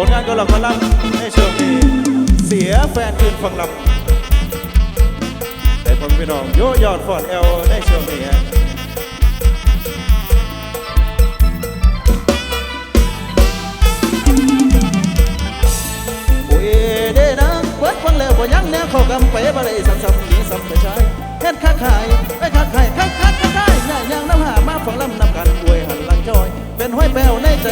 ผลงานก็หลักมาลังในช่วงนี้เสียแฟนคืนฟังลำแต่ผมพี่น้องโยยอดฟอดเอลในช่วงนี้ฮะโอ้ยเด้นะเปิดฟังแล้วบ่ยังแนวเข้ากำไปบ่ได้ซ้ำๆนี้ซ้ำแต่ใช้เฮ็ดค้าขายไปค้าขายค้าค้าค้าขายง่ายย่างน้ำหามาฟังลำนำกันอวยหันหลังจอย เป็นห้อยแป้วในใจ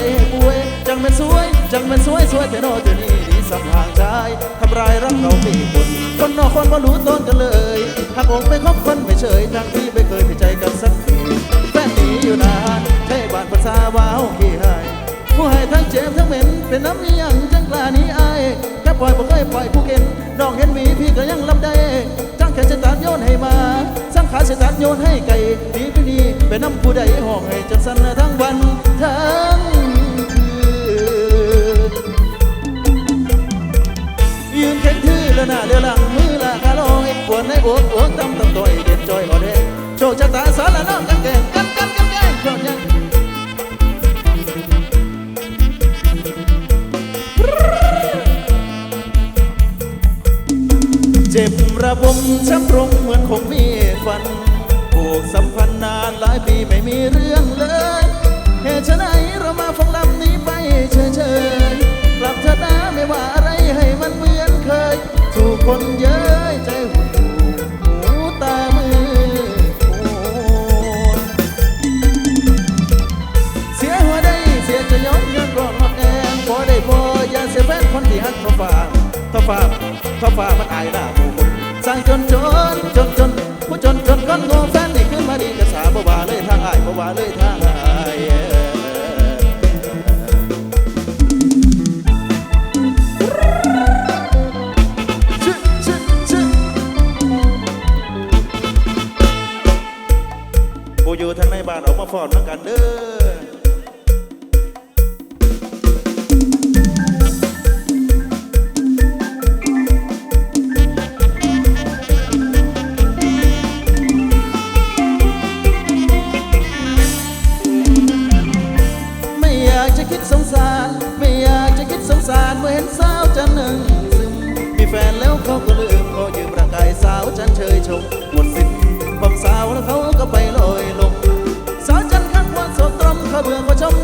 จังเป็นสวยสวยแต่โนเจานี่ดีสัมห่างชายทำลายรักเราไม่คน คนนอกคนบ่รู้ต้นกันเลยหากอกไปคบคนไม่เฉยทั้งที่ไม่เคยผิดใจกันสักทีแฟนหนีอยู่นานใช่บานภาษาว้าวขี้หายผู้ให้ทั้งเจ็บทั้งเหม็นเป็นน้ำมีหยังจังกล้านี้อายแค่ปล่อยบ่เคยปล่อยผู้เก่นน้องเห็นหมีพี่ก็ยังลำได้จังแค่เสตัดโยนให้มาสังขารเสตัดโยนให้ไก่ดีไปนี่เป็นน้ำผู้ใดห้องให้จนสั่นทั้งวัน เดือหลังมือละกะลอยปวดในอกอกตำตำต่อยเด็ดจอยอ่อนแดงโชคชะตาสารละน้องกันแกงกันกันกันแกงยอดยังเจ็บระบมช้ำตรงเหมือนคงมีฟันผูกสัมพันธ์นานหลายปีไม่มีเรื่องเลยเหตุไฉนเรามาฟังลำนี้ไปเฉย ถูกคนเย้ยใจ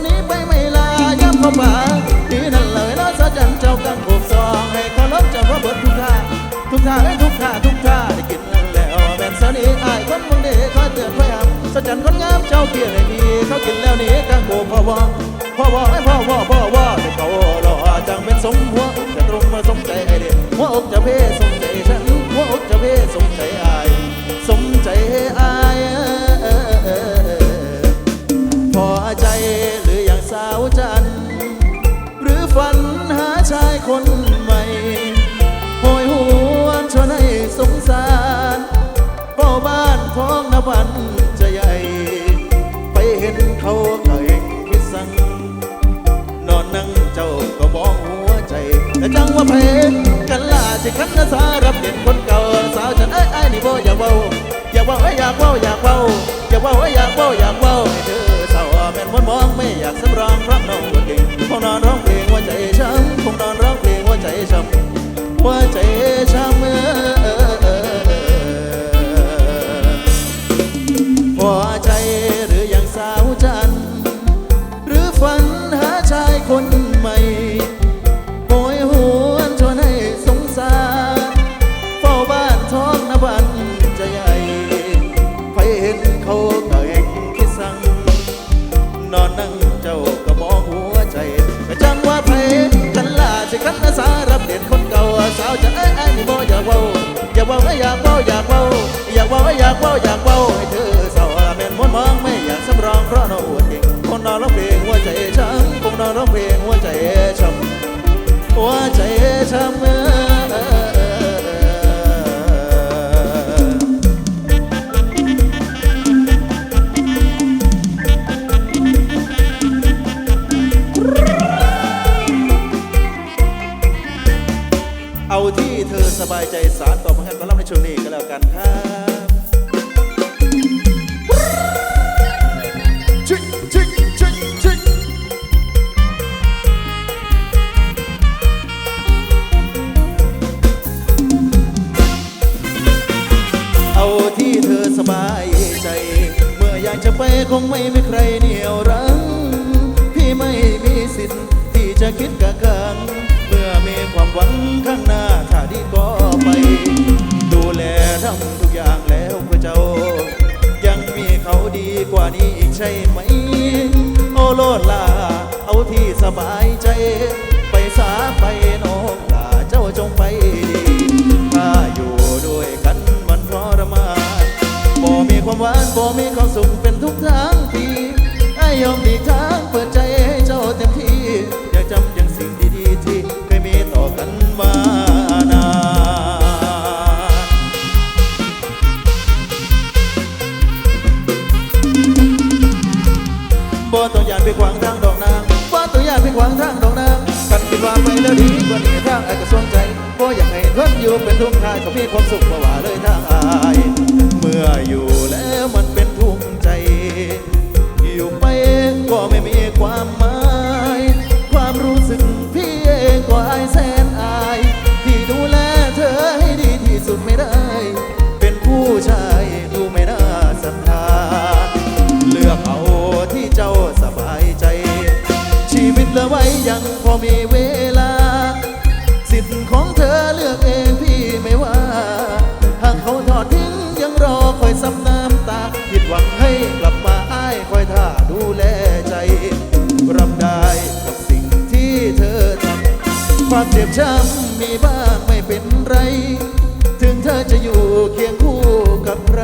นี้ไปไม่ลาย้ำเข้าป่าดีนั่นเลยแล้วสาวจันเจ้ากังโขบซองให้เขาลบเจ้าว่าเบิดทุกท่าทุกท่าให้ทุกท่าทุกท่าได้กินแล้วแม่นสนีอายคนมึงเด็กคอยเตือนคอยห้ำสาวจันคนงามเจ้าเพียงให้ดีเขากินแล้วนี่กังโขบพ่อวอพ่อวอให้พ่อวอพ่อวอได้เขาหล่อจังเป็นสมหัวจะตรงมาสมใจไอเด็กหัวอกจะเพ่สมใจฉันหัวอกจะเพ่สมใจ นอนนั่งเจ้าก็มองหัวใจก็จังว่าไพกันล่าสิคันสารับเด่นคนเก่าสาวจะเอ้ยไอ้นี่บ่อยากเว้าอยากเว้าเอ้ยอยากเว้าอยากเว้าอยากเว้าเอ้ยอยากเว้าอยากเว้าให้เธอเศร้าแม่นมนมองไม่อยากสำรองเพราะนองอวดเก่งคนนอนร้องเพลงหัวใจช้ำคงนอนร้องเพลงหัวใจช้ำหัวใจ ช่วงนี้ก็แล้วกันครับเอาที่เธอสบายใจ เมื่ออยากจะไปคงไม่มีใครเหนี่ยวรั้ง พี่ไม่มีสิทธิ์ที่จะคิดกะกัง ช่ไหม โอโลดลา เอาที่สบายใจ ไปสาไปน้องลาเจ้าจงไปดีถ้าอยู่ด้วยกันมันทรมานบ่มีความหวานบ่มีความสุขเป็นทุกทางทีไอ้ยอมดีทา ไปขวางทางดอกนางฟ้าตัวยาไปขวางทางดอกนางกันคิดว่าไปแล้วดีกว่านี้ทางไอ้ก็สวงใจบ่อยากให้เพื่อนอยู่เป็นทุกข์ทายก็มีความสุขมาว่าเลยทางอายเมื่ออยู่แล้วมันเป็นทุกข์ใจ อยู่ไปก็ไม่มีความหมาย ความรู้สึกพี่เองก็อายแสน ช้ำมีบ้างไม่เป็นไร ถึงเธอจะอยู่เคียงคู่กับใคร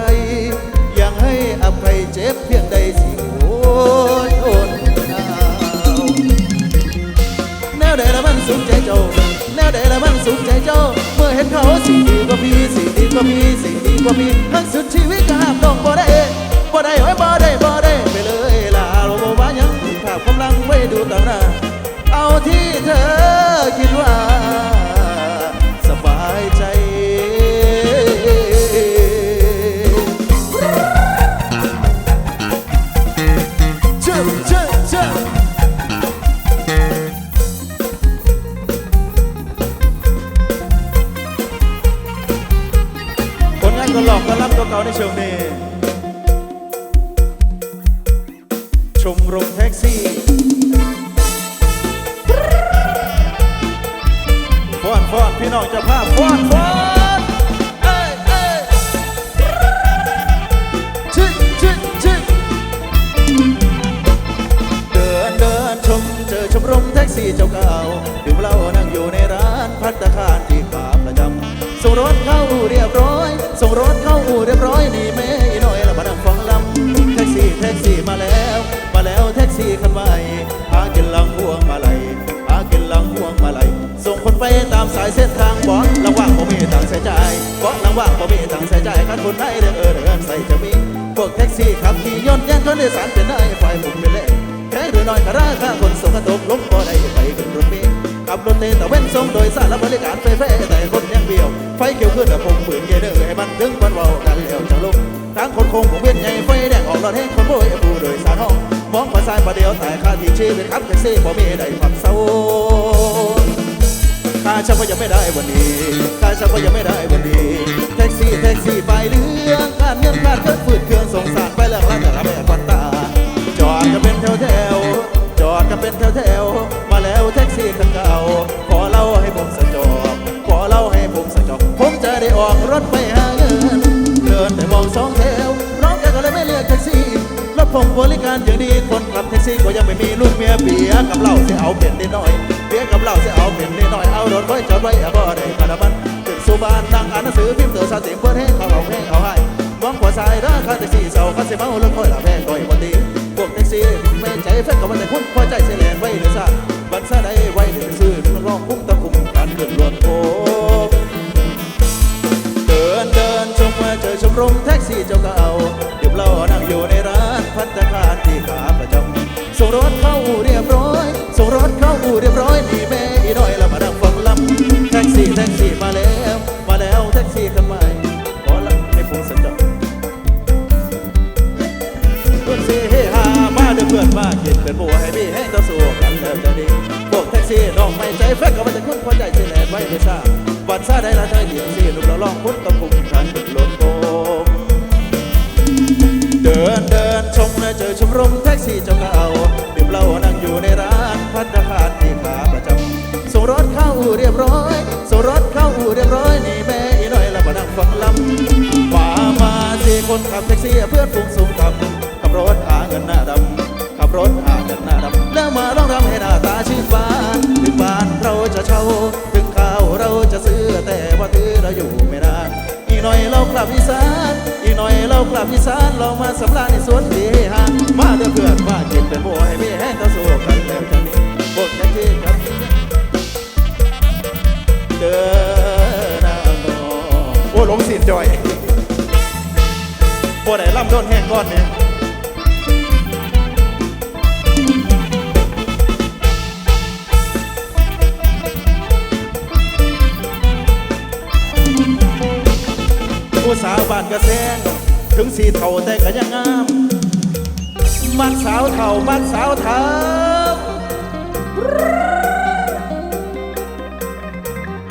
ยังให้อภัยเจ็บเพียงใดสิโอยโอนเอาแนวใดละมันสุขใจเจ้า แนวใดละมันสุขใจเจ้า เมื่อเห็นเขาสิ่งดีกว่าพี่สิ่งดีกว่าพี่สิ่งดีกว่าพี่ทั้งสุดชีวิตก็ห้ามต้องบ่ได้บ่ได้โอ้ยบ่ได้บ่ได้ไปเลยล่ะเราบ่ว่ายังภาพกำลังไว้ดูต่างหน้า ที่เธอคิดว่า สบายใจ พี่น้องจะภาพฟ้อนฟ้อนเอ้ยเอ้ยชิชิชิเดินเดินชมเจอชมรมแท็กซี่เจ้าเก่าดื่มเหล้านั่งอยู่ในร้านพัตตาคารที่ขาประจำส่งรถเข้าอู่เรียบร้อย ส่งรถเข้าอู่เรียบร้อยนี่แม่อีน้อยละมานั่งฟังลำแท็กซี่แท็กซี่มาแล้ว มาแล้วแท็กซี่คันใหม่หากินลังพวงมาลัยหากินลังพวงมาลัยส่งคนไปตามสายเส้น ใส่ใจายบอสระว่างบ่มีทางใส่ใจคันคนไหนเด้อเออเดินใส่จะมีพวกแท็กซี่ขับขี่ย่นแย่งคนโดยสารเป็นนายฝ่ายผมเป็นเล่แค่หรือน้อยก็ราคาคนส่งกระตกล้มบ่ได้ไปขึ้นรถเมล์ขับรถเตะแต่เว้นส่งโดยสารและบริการไฟแฟ้แต่คนยังเบี้ยวไฟเขียวขึ้นแต่ผมปืนเยเด้อให้มันถึงวันเว้ากันแล้วจะลงทางคนคงผมเวียนใหญ่ไฟแดงออกรถแห้งคนโบยผู้โดยสารห้องมองภาษายประเดียวแต่ค่าที่ชีวิตครับแท็กซี่บ่มีได้ความเศร้า ค่าเช่าก็ยังไม่ได้วันนี้ค่าเช่าก็ยังไม่ได้วันนี้แท็กซี่แท็กซี่ไปเรื่องการเงินขาดเกิดฝืดเครื่องส่ รถผมบริการอย่างดีคนขับแท็กซี่ก็ยังไม่มีลูกเมียเบียกับเหล้าเสียเอาเป็นนิดหน่อยเบียกับเหล้าเสียเอาเป็นนิดหน่อยเอารถไว้จอดไว้อะบ่ได้คาราบันถึงสุบานนั่งอ่านหนังสือพิมพ์เตอร์สาติเปิดให้เขาเอาให้เอาให้มองขวาซ้ายราคาแท็กซี่เสาคันเสียเมาแล้วค่อยละแพงค่อยบ่ตีพวกแท็กซี่ไม่ใจแฟนกับมันแต่คุณพอใจเสียแลนไว้เลยซ่าบันซาได้ไว้ถึงซื้อนักร้องคุ้มตะคุ่มการเกิดรวนโคเดินเดินชมว่าเจอชมรมแท็กซี่เจ้าเก่าเดี๋ยวเรา เรียบร้อยนี่แม่อีน้อยละมาดังฟังลำแท็กซี่แท็กซี่มาแล้ว มาแล้วแท็กซี่ทำไใหม่ขอลังให้ฟูสัญจรเพื่อนซีเฮฮามาเดือเพื่อนมาเกิดเป็นบัวให้พี่ให้ต่อสู้กันแล้วจะดีพวกแท็กซี่น้องไม่ใจแฟนก็มาจากคนพอใจที่แหลมไม่ไม่ทราบวัดซาได้ละเธอเหยียบซี่ลูกเราลองพุทธตะคุ่มฉันหลมโกเดินเดินชมและเจอชมรมแท็กซี่เจ้าเก่า ขับแท็กซี่เพื่อนฝูงสูงต่ำขับรถหาเงินหน้าดำขับรถหาเงินหน้าดำแล้วมาร้องรำให้หน้าตาชื่นบานถึงบ้านเราจะเช่าถึงข้าวเราจะซื้อแต่ว่าถือเราอยู่ไม่นานอีกหน่อยเรากลับอีสานอีกหน่อยเรากลับอีสานลองมาสำราญในสวนดีห่ามาเด้อเพื่อนมากินเป็นโบให้มีแห้งต่อสู้กันแล้วจะมีบทกันที่กันเดินหน้างนอโอ้หลงสินจอย บัวได้ล่ำโดนแห้งก้อนเนี่ยผู้สาวบ้านกระแซงถึงสีเท่าแต่ก็ยังงามมักสาวเท่ามักสาวเทา